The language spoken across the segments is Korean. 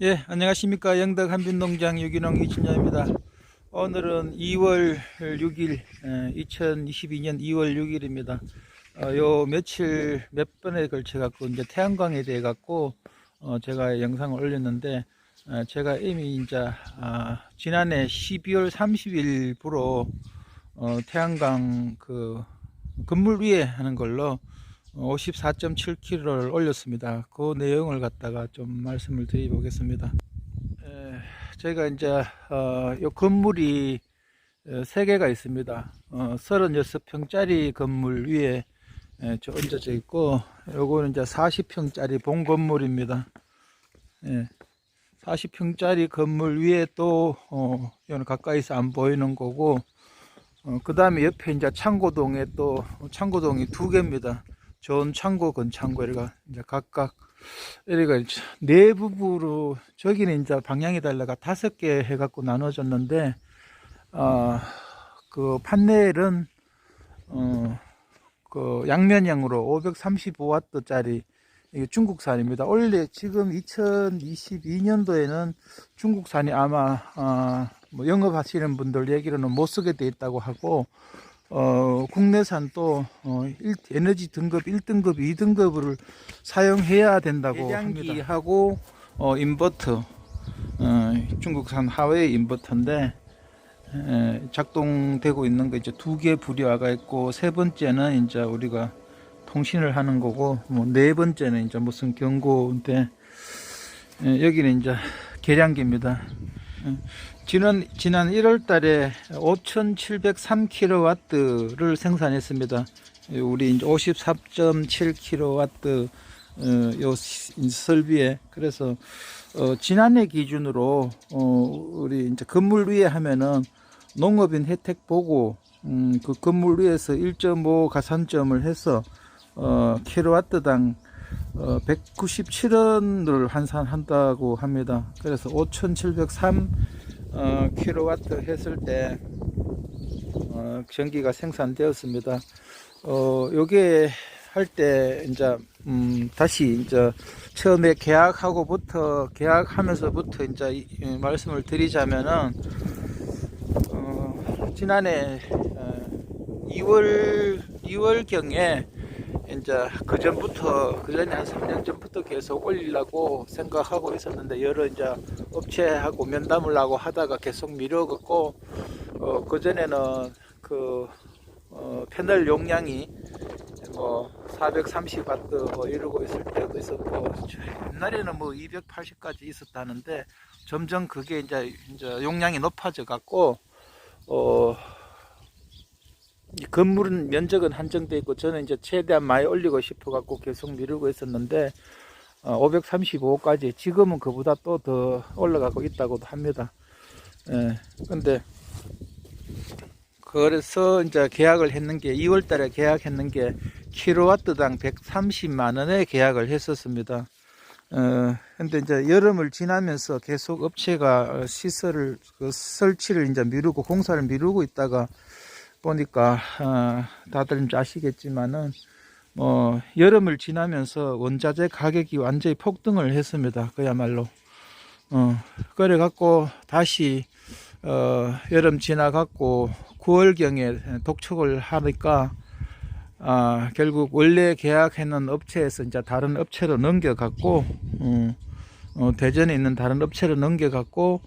예, 안녕하십니까. 영덕 한빈농장 유기농 이춘자입니다. 오늘은 2월 6일, 2022년 2월 6일입니다. 어, 요 며칠 몇 번에 걸쳐 갖고 이제 태양광에 대해 갖고 어, 제가 영상을 올렸는데 어, 제가 이미 이제 아, 지난해 12월 30일부로 어, 태양광 그 건물 위에 하는 걸로 54.7kg를 올렸습니다. 그 내용을 갖다가 좀 말씀을 드려보겠습니다. 에, 저희가 이제 어, 요 건물이 어, 세 개가 있습니다. 어, 36평짜리 건물 위에 에, 저 얹어져 있고, 요거는 이제 40평짜리 본 건물입니다. 예, 40평짜리 건물 위에 또, 어, 이거는 가까이서 안 보이는 거고, 어, 그 다음에 옆에 이제 창고동에 또, 창고동이 두 개입니다. 좋은 창고, 건창고, 이래가 이제 각각, 이래가 내부부로, 저기는 이제 방향이 달라가 다섯 개 해갖고 나눠졌는데, 어, 그 판넬은, 어, 그 양면형으로 535W짜리 이게 중국산입니다. 원래 지금 2022년도에는 중국산이 아마 어, 뭐 영업하시는 분들 얘기로는 못 쓰게 돼 있다고 하고 어, 국내산 또 어, 일- 에너지 등급 1등급, 2등급을 사용해야 된다고 합니다. 하고 어, 인버터 어, 중국산 하웨이 인버터인데 에, 작동되고 있는 거 이제 두 개 불이화가 있고 세 번째는 이제 우리가 통신을 하는 거고 뭐 네 번째는 이제 무슨 경고인데 에, 여기는 이제 계량기입니다. 에, 지난 지난 1월 달에 5,703kW를 생산했습니다. 에, 우리 이제 54.7kW 어, 요 시- 설비에 그래서 어, 지난해 기준으로 어, 우리 이제 건물 위에 하면은 농업인 혜택 보고 음, 그 건물 위에서 1.5 가산점을 해서 어, 킬로와트당 어, 197원을 환산한다고 합니다. 그래서 5,703 어, 킬로와트 했을 때 어, 전기가 생산되었습니다. 어, 요게 할 때 이제 음, 다시 이제 처음에 계약하고부터 계약하면서부터 이제 이- 이 말씀을 드리자면은 어, 지난해 어, 2월 2월 경에 이제 그 전부터 그 전에 한 3년 전부터 계속 올리려고 생각하고 있었는데 여러 이제 업체하고 면담을 하고 하다가 계속 미뤄갖고 어, 그 전에는 그 어, 패널 용량이 뭐 430와트 뭐 이러고 있을 때도 있었고 옛날에는 뭐 280까지 있었다는데 점점 그게 이제 이제 용량이 높아져 갖고 어이 건물은 면적은 한정돼 있고 저는 이제 최대한 많이 올리고 싶어 갖고 계속 미루고 있었는데 어, 535까지 지금은 그보다 또 더 올라가고 있다고도 합니다. 예. 근데 그래서 이제 계약을 했는 게 2월 달에 계약했는 게 킬로와트당 130만 원에 계약을 했었습니다. 어, 근데 이제 여름을 지나면서 계속 업체가 어, 시설을 그 설치를 이제 미루고 공사를 미루고 있다가 보니까 어, 다들 이제 아시겠지만은 뭐 여름을 지나면서 원자재 가격이 완전히 폭등을 했습니다. 그야말로 어, 그래 갖고 다시 어, 여름 지나갖고 9월경에 독촉을 하니까 아, 결국 원래 계약했는 업체에서 이제 다른 업체로 넘겨갖고 어, 어, 대전에 있는 다른 업체로 넘겨갖고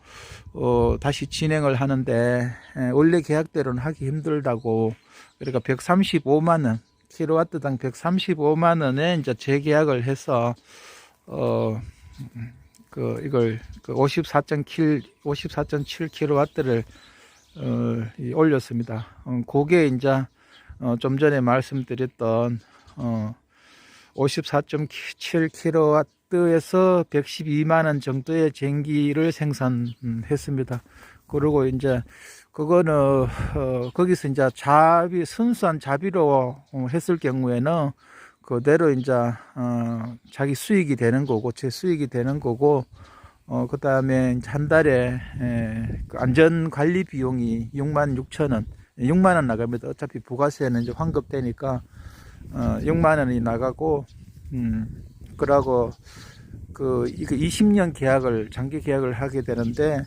어, 다시 진행을 하는데 에, 원래 계약대로는 하기 힘들다고 그러니까 135만 원 킬로와트당 135만 원에 이제 재계약을 해서 어, 그 이걸 그 54.7 54.7 킬로와트를 어, 이 올렸습니다. 어, 그게 이제 어, 좀 전에 말씀드렸던 어, 54.7 킬로와트 에서 112만 원 정도의 전기를 생산했습니다. 그리고 이제 그거는 어, 거기서 이제 자비 순수한 자비로 어, 했을 경우에는 그대로 이제 어, 자기 수익이 되는 거고 제 수익이 되는 거고 어, 그 다음에 한 달에 에, 그 안전 관리 비용이 6만 6천 원, 6만 원 나갑니다. 어차피 부가세는 이제 환급되니까 어, 6만 원이 나가고 음, 그러고 그그 이거 20년 계약을 장기 계약을 하게 되는데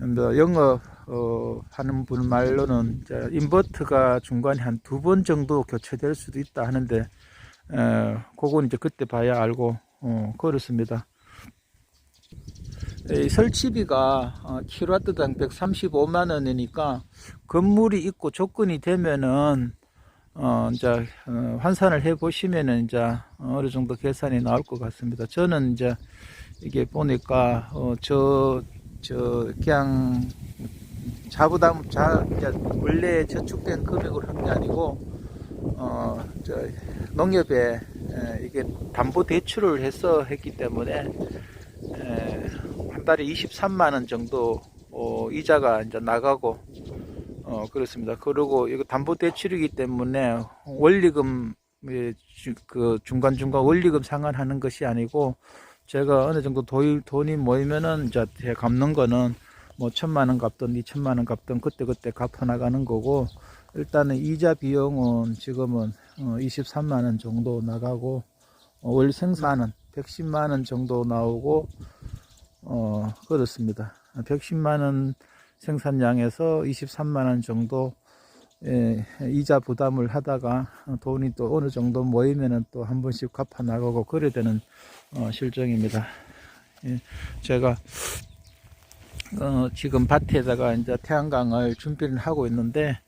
뭐 영업 어, 하는 분 말로는 이제 인버터가 중간에 한 두 번 정도 교체될 수도 있다 하는데 어, 그건 이제 그때 봐야 알고 어, 그렇습니다. 이 설치비가 어, 킬로와트당 135만 원이니까 건물이 있고 조건이 되면은 어 이제 어, 환산을 해 보시면은 이제 어느 정도 계산이 나올 것 같습니다. 저는 이제 이게 보니까 어 저 저 그냥 자부담 자 이제 원래 저축된 금액으로 한게 아니고 어 저 농협에 에, 이게 담보 대출을 해서 했기 때문에 에, 한 달에 23만 원 정도 어, 이자가 이제 나가고 어 그렇습니다. 그리고 이거 담보 대출이기 때문에 원리금 예, 주- 그 중간 중간 원리금 상환하는 것이 아니고 제가 어느 정도 돈이, 모이면은 이제 갚는 거는 뭐 천만 원 갚든 이천만 원 갚든 그때 그때 갚아 나가는 거고 일단은 이자 비용은 지금은 어, 23만 원 정도 나가고 어, 월 생산은 110만 원 정도 나오고 어 그렇습니다. 110만 원 생산량에서 23만 원 정도 예, 이자 부담을 하다가 돈이 또 어느 정도 모이면은 또 한 번씩 갚아 나가고 그래야 되는 어, 실정입니다. 예, 제가 어, 지금 밭에다가 이제 태양광을 준비를 하고 있는데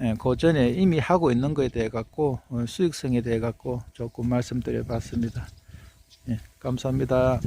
예, 그 전에 이미 하고 있는 거에 대해 갖고 어, 수익성에 대해 갖고 조금 말씀드려 봤습니다. 예, 감사합니다.